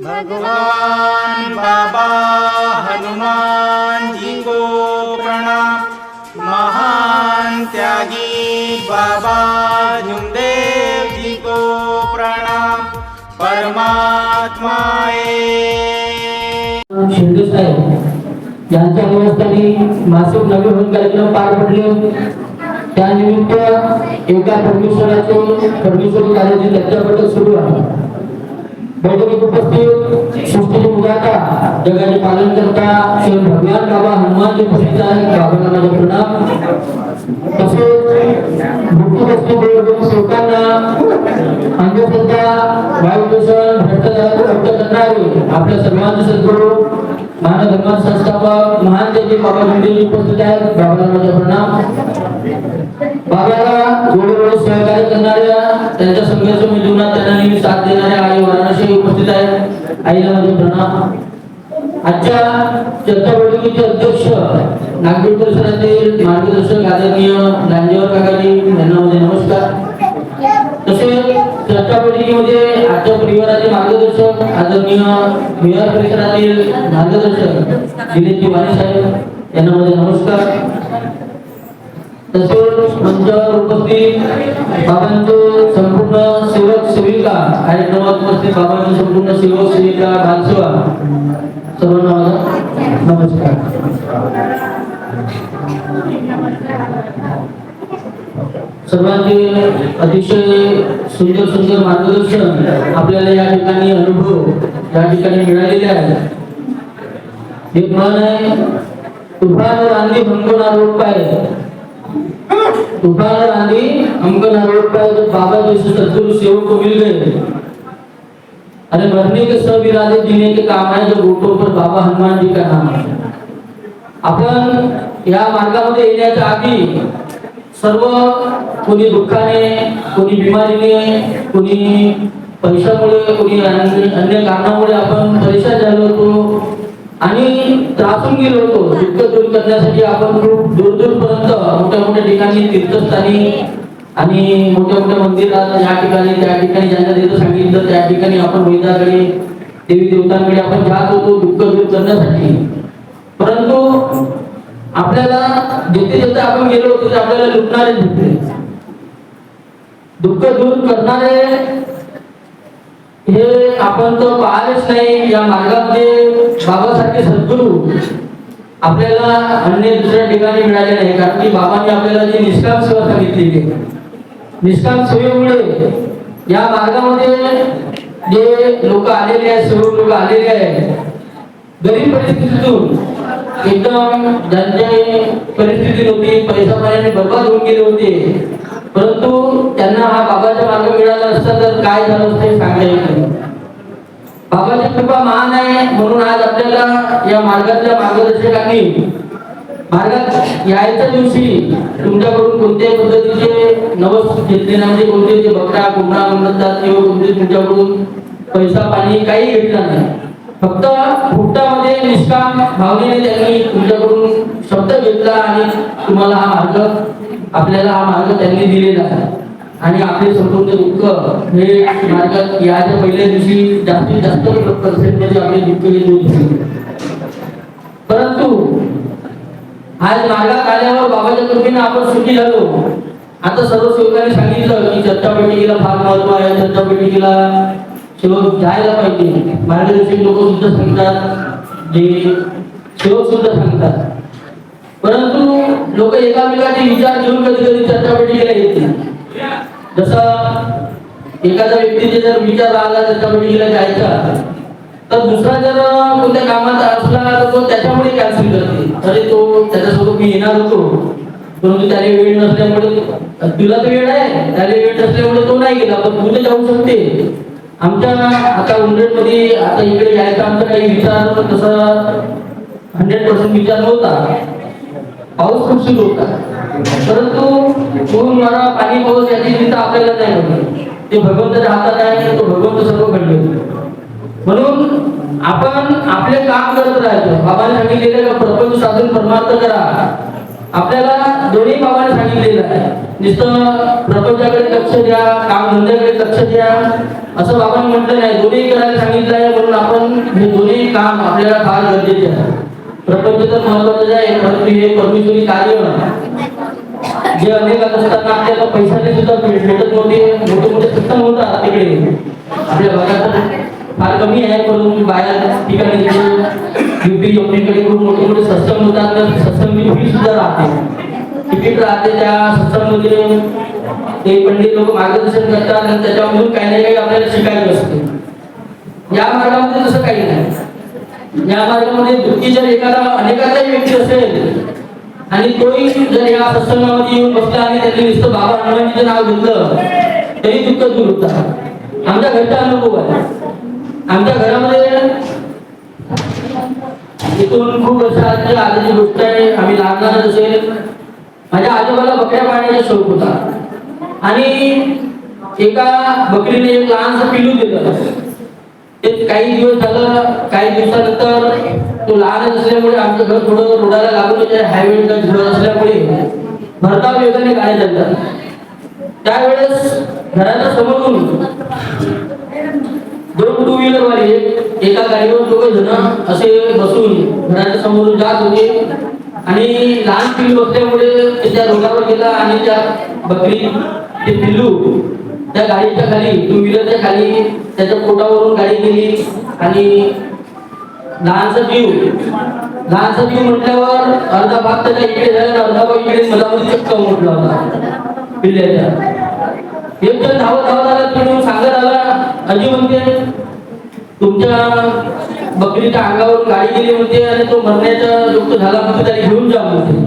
भगवान बाबा हनुमान जी को प्रणाम महान त्यागी बाबा झुमदेव जी को प्रणाम परमात्माए शिंदे साहेब यांच्या निवासस्थानी मासिक नवीन कार्यक्रम पार पडले. त्यानिमित्त एका परमेश्वराचे परमेश्वर कार्याची चर्चा सुरू आहे. बैठकीत उपस्थित सृष्टीचे मुलाचा जगाचे पालन करता श्री भगवान बाबा हनुमानजी प्रसिद्ध आहे बाबांना माझा प्रणाम तसेच मृत्यूग्रस्त देवदेव सेवकांना अंधश्रद्धा वायुदूषण भ्रष्टाचार मुक्त करणारे आपल्या सर्वांचे सद्गुरू मानव धर्म संस्थापक महान त्याचे बाबा गुंडेजी उपस्थित आहेत. बाबांना माझा प्रणाम. बाबाला जोडीवर सहकार्य करणाऱ्या त्यांच्या संघर्षमय जीवनात त्यांना नेहमी साथ देणाऱ्या आई वाराणसी उपस्थित आहे. आईला माझे प्रणाम. आजच्या चर्चा बैठकीचे अध्यक्ष नागपूर परिसरातील मार्गदर्शक आदरणीय लांजेवर काकाजी यांना माझे नमस्कार. तसेच चर्चा बैठकीमध्ये आजच्या परिवाराचे मार्गदर्शक आदरणीय विहार परिसरातील मार्गदर्शक दिलीप तिवारी साहेब यांना माझे नमस्कार. तसेच मंचावर उपस्थित बाबांचे संपूर्ण सेवक सेविका आणि उपस्थित बाबांचे संपूर्ण सेवक सेविका बालसेवा सर्वांना माझा नमस्कार. सर्वांचे अतिशय सुंदर सुंदर मार्गदर्शन आपल्याला या ठिकाणी अनुभव या ठिकाणी मिळालेले आहेत. एक म्हण आहे तुफान आंधी भंगोना रूप आहे. तुफान आंधी हमको ना पाए तो बाबा जैसे सदगुरु सेवक को मिल गए अरे मरने के सब इरादे जीने के काम है जो घोटों पर बाबा हनुमान जी का नाम है आपण या मार्गामध्ये येण्याच्या आधी सर्व कोणी दुःखाने कोणी बिमारीने कोणी पैशामुळे कोणी अन्य कारणामुळे आपण परेशान झालो होतो. आणि त्रासून गेलो होतो. दुःख दूर करण्यासाठी आपण खूप दूर दूरपर्यंत मोठ्या मोठ्या ठिकाणी तीर्थस्थानी आणि मोठ्या मोठ्या मंदिरात या ठिकाणी त्या ठिकाणी ज्यांना देतो सांगितलं त्या ठिकाणी आपण वैदाकडे देवी देवतांकडे आपण जात होतो दुःख दूर करण्यासाठी. परंतु आपल्याला जिथे जिथे आपण गेलो होतो ते आपल्याला लुटणारे भेटले दुःख दूर करणारे हे आपण तर पाहिलेच नाही या मार्गामध्ये बाबासारखे सद्गुरू आपल्याला अन्य दुसऱ्या ठिकाणी मिळाले नाही. कारण की बाबांनी आपल्याला जी निष्काम सेवा सांगितलेली निष्काम सेवेमुळे या मार्गामध्ये जे लोक आलेले आहेत सर्व लोक आलेले आहेत गरीब परिस्थितीतून एकदम ज्यांची परिस्थिती नव्हती पैसा पाण्याने बर्बाद होऊन गेले होते. परंतु त्यांना हा बाबाचा मार्ग मिळाला असता तर काय झालं असतं हे सांगता येत नाही बाबाची कृपा महान आहे म्हणून आज आपल्याला या मार्गातल्या मार्गदर्शकांनी मार्गात यायच्या दिवशी तुमच्याकडून कोणत्याही पद्धतीचे नवस घेतले नाही म्हणजे कोणते ते बकरा कोंबडा म्हणतात किंवा कोणते तुमच्याकडून पैसा पाणी काही घेतला नाही. फक्त फुकटामध्ये निष्काम भावनेने त्यांनी तुमच्याकडून शब्द घेतला आणि तुम्हाला हा मार्ग आपल्याला हा मार्ग त्यांनी दिलेला आहे. आणि आपले संपूर्ण दुःख हे मार्गात याच्या पहिल्या दिवशी जास्तीत जास्त पर्सेंटमध्ये म्हणजे आपले दुःख हे दूर परंतु आज मार्गात आल्यावर बाबाच्या कृपेने आपण सुखी झालो. आता सर्व सेवकांनी सांगितलं की चर्चा फार महत्त्व आहे चर्चा सेवक जायला पाहिजे. मार्गदर्शक लोक सुद्धा सांगतात. जे सेवक सुद्धा सांगतात. परंतु लोक एकामेकाचे विचार घेऊन कधी कधी चर्चा बैठकीला येत नाही. जसं एखाद्या व्यक्तीचे जर विचार आला त्याच्या बैठकीला जायचा तर दुसरा जर कोणत्या कामात असला तर तो त्याच्यामुळे कॅन्सल करते. अरे तो त्याच्यासोबत मी येणार होतो. परंतु त्याने वेळ नसल्यामुळे तुला तर वेळ आहे. त्याला वेळ नसल्यामुळे तो नाही गेला पण तू जाऊ शकते. आमच्या आता उंडरेडमध्ये आता इकडे यायचा आमचा काही विचार तसा हंड्रेड पर्सेंट विचार नव्हता. पाऊस खूप सुरू होता. परंतु ऊन मारा पाणी पाऊस याची चिंता आपल्याला नाही होती. ते भगवंताच्या हातात आहे तो भगवंत सर्व घडले म्हणून आपण आपले काम करत राहायचं. बाबाने सांगितलेलं का प्रपंच साधून परमार्थ करा. आपल्याला दोन्ही बाबांनी सांगितलेलं आहे. नुसतं प्रपंचाकडे लक्ष द्या काम धंद्याकडे लक्ष द्या. असं बाबांनी म्हटलं नाही दोन्ही करायला सांगितलं आहे म्हणून आपण हे दोन्ही काम आपल्याला फार गरजेचे आहे. प्रपंच तर महत्वाचं आहे परंतु हे परमेश्वरी कार्य जे अनेक असताना आपल्याला पैशाने सुद्धा भेटत नव्हते. मोठे मोठे सत्संग होतात तिकडे. आपल्या भागात फार कमी आहे परंतु बाहेर ठिकाणी युपी एमपीकडे खूप मोठे मोठे सत्संग होतात. तर सत्संग फी सुद्धा राहते. तिकीट राहते त्या सत्संगमध्ये. ते पंडित लोक मार्गदर्शन करतात आणि त्याच्यामधून काही ना काही आपल्याला शिकायचं असते या मार्गामध्ये तसं काही नाही. या मार्गामध्ये दुःखी जर एखादा अनेकाचाही व्यक्ती असेल आणि तोही जर या प्रसंगामध्ये येऊन बसला आणि त्यांनी नुसतं बाबा हनुमानजीचं नाव घेतलं तरी दुःख दूर होतात आमच्या घरचा अनुभव आहे. आमच्या घरामध्ये इथून खूप वर्षाची आजची गोष्ट आहे. आम्ही लागणार असेल माझ्या आजोबाला बकऱ्या पाळण्याचा शौक होता. आणि एका बकरीने एक लहानसं पिलू दिलं. ते काही दिवस झालं काही दिवसानंतर तो लहान असल्यामुळे आमचं घर थोडं रोडाला लागून हायवे हायवेला घर असल्यामुळे. भरधाव वेगाने गाड्या चालतात त्यावेळेस घराच्या समोरून दोन टू व्हीलर वाले एका गाडीवर दोघे जण असे बसून घराच्या समोरून जात होते. आणि लहान पिल्लू असल्यामुळे त्याच्या त्या रोडावर गेला आणि त्या बकरी ते पिल्लू त्या गाडीच्या खाली टू व्हीलरच्या खाली त्याच्या पोटावरून गाडी गेली. आणि लहानचं जीव लहानचं जीव म्हटल्यावर अर्धा भाग त्याच्या इकडे झाला अर्धा भाग इकडे मधामध्ये चक्क म्हटला होता पिल्ल्याच्या एक जण धावत धावत आला तुम्ही सांगत आला अजी म्हणते तुमच्या बकरीच्या अंगावरून गाडी गेली म्हणते आणि तो मरण्याचा युक्त झाला म्हणते त्याला घेऊन जा म्हणते.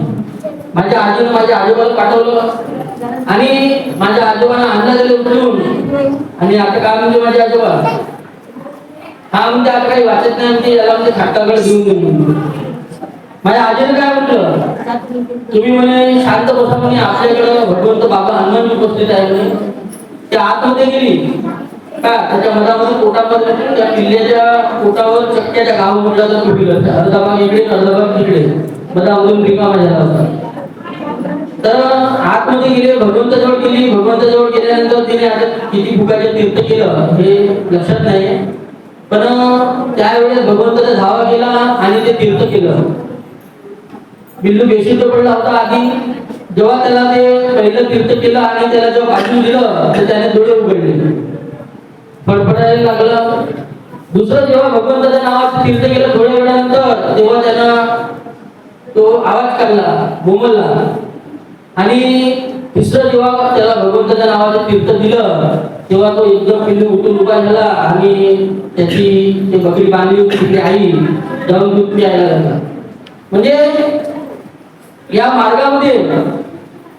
माझ्या आजीनं माझ्या आजोबाला पाठवलं आणि माझ्या आजोबांना आणला दिले उचलून. आणि आता काय म्हणजे माझे आजोबा? हा म्हणजे आता काही वाचत नाही याला म्हणजे खाटाकडे घेऊन देऊ माझ्या आजीनं काय म्हटलं? तुम्ही म्हणे शांत बसा म्हणे आपल्याकडे भगवंत बाबा हनुमान उपस्थित आहे म्हणे. ते आतमध्ये गेली. का? त्याच्या मधामध्ये पोटामध्ये त्या किल्ल्याच्या पोटावर चक्क्याच्या गाव म्हटलं तर तुटली होत्या अर्धा भाग इकडे अर्धा भाग तिकडे मधामधून रिकामा झाला होता. तर आतमध्ये गेले भगवंताजवळ गेली. भगवंताजवळ गेल्यानंतर तिने आता किती फुकाचे तीर्थ केलं हे लक्षात नाही. पण त्यावेळेस भगवंताचा धावा केला आणि ते तीर्थ केलं. बिल्लू बेशुद्ध पडला होता आधी. जेव्हा त्याला ते पहिलं तीर्थ केलं आणि त्याला जेव्हा बाजू दिलं तर त्याने डोळे उघडले. फडफडायला लागलं. दुसरं जेव्हा भगवंताच्या नावाचं तीर्थ केलं थोड्या वेळानंतर तेव्हा त्यानं तो आवाज काढला बोमलला आणि तिसरं जेव्हा त्याला भगवंताच्या नावाचं तीर्थ दिलं तेव्हा तो एकदम पिल्लू उठून उभा झाला आणि त्याची ते बकरी बांधली होती तिकडे आई जाऊन दूध प्यायला लागला. म्हणजे या मार्गामध्ये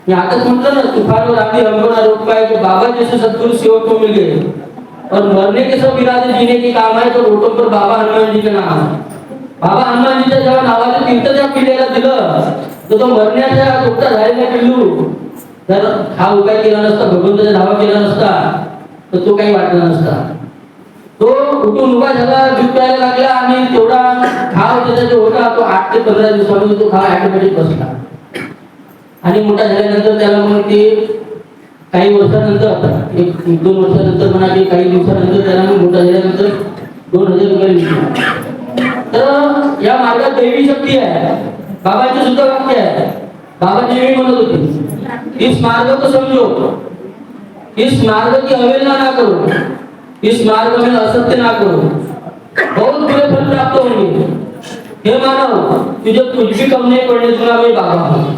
मी आताच म्हटलं ना तुफान राती हमको रोक पाए कि बाबा जैसे सद्गुरु सेवक को मिल गए और मरने के सब इरादे जीने के काम है तो रोटों पर बाबा हनुमान जी का नाम बाबा हनुमान हनुमानजीच्या जेव्हा नावाचं तीर्थ त्या पिल्ल्याला दिलं तर तो मरण्याच्या रोगचा झालेला पिल्लू. जर हा उपाय केला नसता भगवंताचा धावा केला नसता तर तो काही वाटला नसता. तो उठून उभा झाला दूध प्यायला लागला आणि तेवढा खाव त्याचा जो होता तो आठ ते पंधरा दिवसामध्ये तो खाव ऑटोमॅटिक बसला. आणि मोठा झाल्यानंतर त्याला मग ते काही वर्षानंतर एक एक दोन वर्षानंतर म्हणा की काही दिवसानंतर त्याला मग मोठा झाल्यानंतर दोन हजार रुपये विकला तर या मार्गात दैवी शक्ती आहे. बाबाचे सुद्धा वाक्य आहे. बाबा नेहमी म्हणत होते इस मार्ग तो समजो इस मार्ग की अवहेलना ना करो। इस मार्ग में असत्य ना करो। बहुत बुरे फल प्राप्त होंगे। हे मानव, तुझे कुछ भी कम नहीं पड़ने दूँगा मैं बाबा। हूँ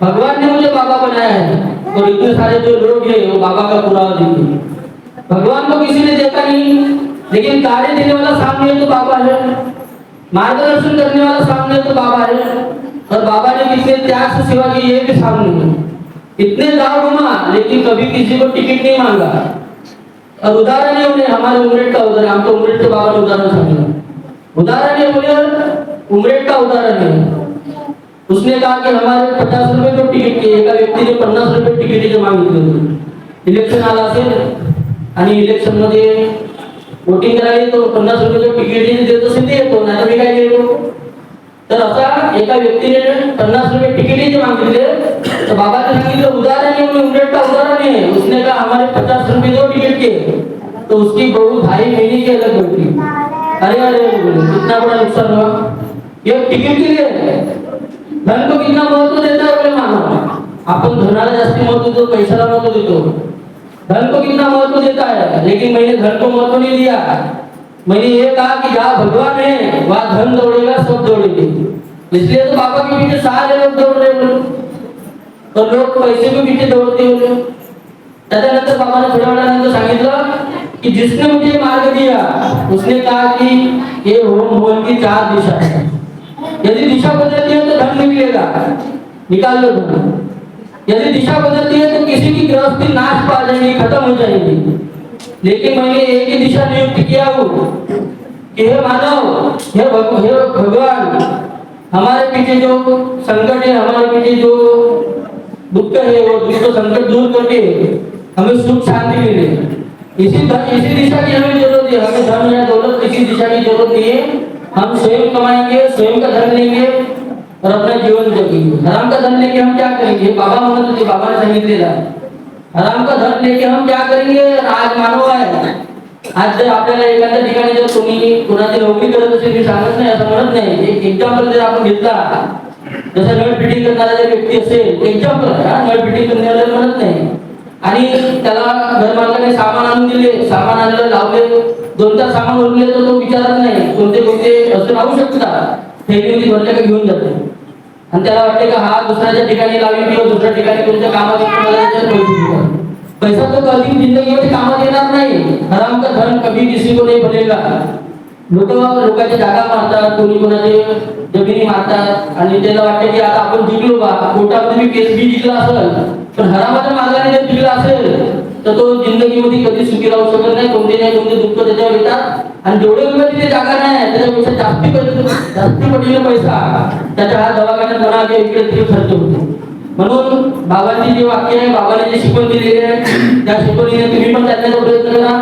भगवान ने मुझे बाबा बनाया है और इतने सारे जो लोग हैं, वो बाबा का पुरावा देंगे भगवान को किसी ने देखा नहीं, लेकिन कार्य देने वाला सामने तो बाबा है। मार्गदर्शन करने वाला सामने तो बाबा है। और बाबा ने कितने त्याग से सेवा की ये भी सामने। है इतने दाव घुमा लेकिन कभी किसी को टिकट नहीं मांगा। और उदाहरण है उन्हें हमारे उमरेट का उदाहरण हमको उमरेट के बाबा ने उदाहरण समझा उदाहरण है। बोले उमरेट का उदाहरण है। उसने कहा कि हमारे पचास रुपए तो तिकीट के एका व्यक्तीने पन्नास रुपये तिकीटीचे मागितले इलेक्शन आला असेल आणि इलेक्शनमध्ये वोटिंग करायला तो पन्नास रुपये तिकीट देत असेल ते येतो नाही तर मी काय देतो तर असा एका व्यक्तीने पन्नास रुपये तिकीट मागितले. तर बाबा सांगितलं उधार है नहीं उमरेट का उधार है उसने कहा हमारे पचास रुपये दो टिकट के. तो उसकी बहू भाई महीने के अलग बैठी अरे अरे बोले कितना बड़ा नुकसान हुआ. ये टिकट के लिए धन को कितना महत्त्व देता है? बोले माना आपण धनाला जास्ती महत्त्व देतो पैशाला महत्त्व देतो. धन को कितना महत्त्व देता है? लेकिन मैंने धन को महत्त्व नहीं दिया. मैंने ये कहा कि जहाँ भगवान है, वहाँ धन दौड़ेगा, सब दौड़ेंगे। इसलिए तो बाबा के पीछे सारे लोग दौड़ रहे बोलो और लोग पैसे के पीछे दौड़ते बोलो त्याच्यानंतर बाबाने थोड्या वेळानंतर सांगितलं की जिसने मुझे मार्ग दिया, उसने कहा कि ये होम होम की चार दिशा है। यदि दिशा बदलती है तो धन निकलेगा। निकाल लो धन। यदि दिशा बदलती है तो किसी की गृहस्थी नाश पा जाएगी, खत्म हो जाएगी। लेकिन मैंने एक ही दिशा नियुक्त किया हूँ। कि हे मानव, हे भगवान, हमारे पीछे जो संकट है, हमारे पीछे जो दुख है, वो दुख संकट दूर करके हमें सुख शांति मिले। इसी इसी दिशा की हमें ज़रूरत है। हमें धन या दौलत किसी दिशा की ज़रूरत नहीं है। हम स्वयं कमाएँगे, स्वयं का धन लेंगे और अपना जीवन जगेंगे हराम का धन लेके हम क्या करेंगे? बाबा म्हणत होते बाबा सांगितलेला आहे. हराम का धन लेके हम क्या करेंगे? आज मानव आहे आज जर आपल्याला एखाद्या ठिकाणी जर कोणी कुणाची नोकरी करत असेल मी सांगत नाही असं म्हणत नाही एक एक्झाम्पल जर आपण घेतला जसं नळ फिटिंग करणारा जर व्यक्ती असेल एक्झाम्पल नळ फिटिंग करणारा म्हणत नाही आणि त्याला घरमालकाने सामान आणून दिले सामान आणलं लावले दोन चार सामान उरले तर तो विचारत नाही कोणते कोणते असं राहू शकतात? हे भरले का घेऊन जातो? आणि त्याला वाटते का हा दुसऱ्याच्या ठिकाणी लावी किंवा दुसऱ्या ठिकाणी कोणत्या कामात पैसा तो कधी जिंदगीमध्ये कामात येणार नाही. हराम का धन कभी किसी को नाही बनेगा लोक लोकांची जागा मारतात कोणी कोणाचे जमिनी मारतात. आणि त्याला वाटते की आता आपण जिंकलो बा. कोर्टामध्ये मी केस बी जिंकला असेल. पण हरामाच्या मार्गाने जर जिंकला असेल तर तो जिंदगीमध्ये कधी सुखी राहू शकत नाही कोणते नाही कोणते दुःख त्याच्यावर येतात. आणि जेवढे रुपये तिथे जागा नाही त्याच्यापेक्षा जास्ती पैसे जास्ती पटीने पैसा. त्याच्या हा दवाखान्यात म्हणा किंवा इकडे तिकडे खर्च होतो. म्हणून बाबांची जे वाक्य आहे बाबाने जे शिकवण दिलेली आहे त्या शिकवणीने तुम्ही पण चालण्याचा प्रयत्न करा.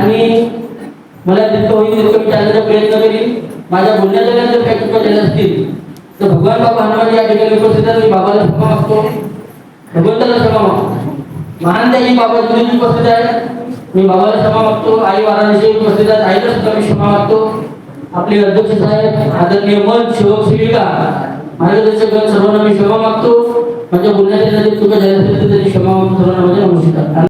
आणि मला जितकं होईल तितकं मी चालण्याचा प्रयत्न करीन. माझ्या बोलण्याच्या जर काही चुका झाल्या असतील तर भगवान बाबा हनुमान या ठिकाणी उपस्थित आहेत. मी बाबाला क्षमा मागतो. भगवंताला क्षमा मागतो. महान त्याची बाबा तुम्ही उपस्थित आहे मी बाबाला क्षमा मागतो. आई वाराणसी उपस्थित आहेत. आईला सुद्धा मी क्षमा मागतो. आपले अध्यक्ष साहेब आदरणीय मन शिवक शिविका मार्गदर्शक सर्वांना मी क्षमा मागतो. माझ्या बोलण्याच्या ज्या चुका झाल्या असतील क्षमा मागतो सर्वांना माझ्या नमस्कार.